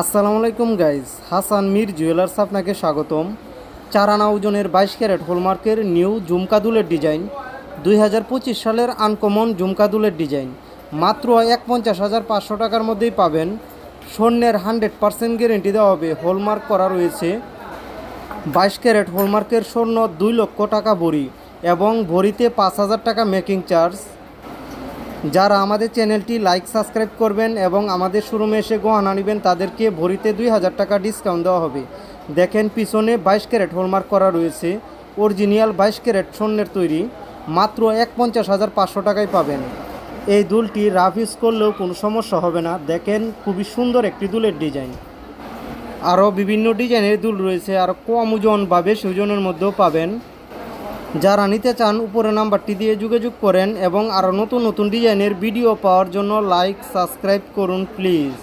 আসসালামু আলাইকুম guys Hasan Mir jewellers আপনাকে স্বাগতম। চার আনা ওজনের বাইশ ক্যারেট হলমার্কের নিউ জুমকাদুলের ডিজাইন দুই হাজার পঁচিশ সালের আনকমন জুমকাদুলের ডিজাইন মাত্র এক পঞ্চাশ হাজার পাঁচশো টাকার মধ্যেই পাবেন। স্বর্ণের হান্ড্রেড পার্সেন্ট গ্যারেন্টি দেওয়া হবে। হলমার্ক করা রয়েছে। বাইশ ক্যারেট হলমার্কের স্বর্ণ দুই লক্ষ টাকা ভরি এবং ভরিতে পাঁচ হাজার টাকা মেকিং চার্জ যারা আমাদের চ্যানেলটি লাইক, সাবস্ক্রাইব করবেন এবং আমাদের শোরুমে এসে গহনা নেবেন, তাদেরকে ভরিতে দুই হাজার টাকা ডিসকাউন্ট দেওয়া হবে। দেখেন পিছনে বাইশ ক্যারেট হলমার্ক করা রয়েছে। অরিজিনাল বাইশ ক্যারেট স্বর্ণের তৈরি। মাত্র এক পঞ্চাশ হাজার পাঁচশো টাকায় পাবেন। এই দুলটি রাফ ইউজ করলেও কোনো সমস্যা হবে না। দেখেন খুবই সুন্দর একটি দুলের ডিজাইন। আরও বিভিন্ন ডিজাইনের দুল রয়েছে। আর কম ওজন বা বেশি ওজনের মধ্যেও পাবেন। যারা নিতে চান, উপরে নাম্বারটি দিয়ে যোগাযোগ করেন এবং আরও নতুন নতুন ডিজাইনের ভিডিও পাওয়ার জন্য লাইক, সাবস্ক্রাইব করুন, প্লিজ।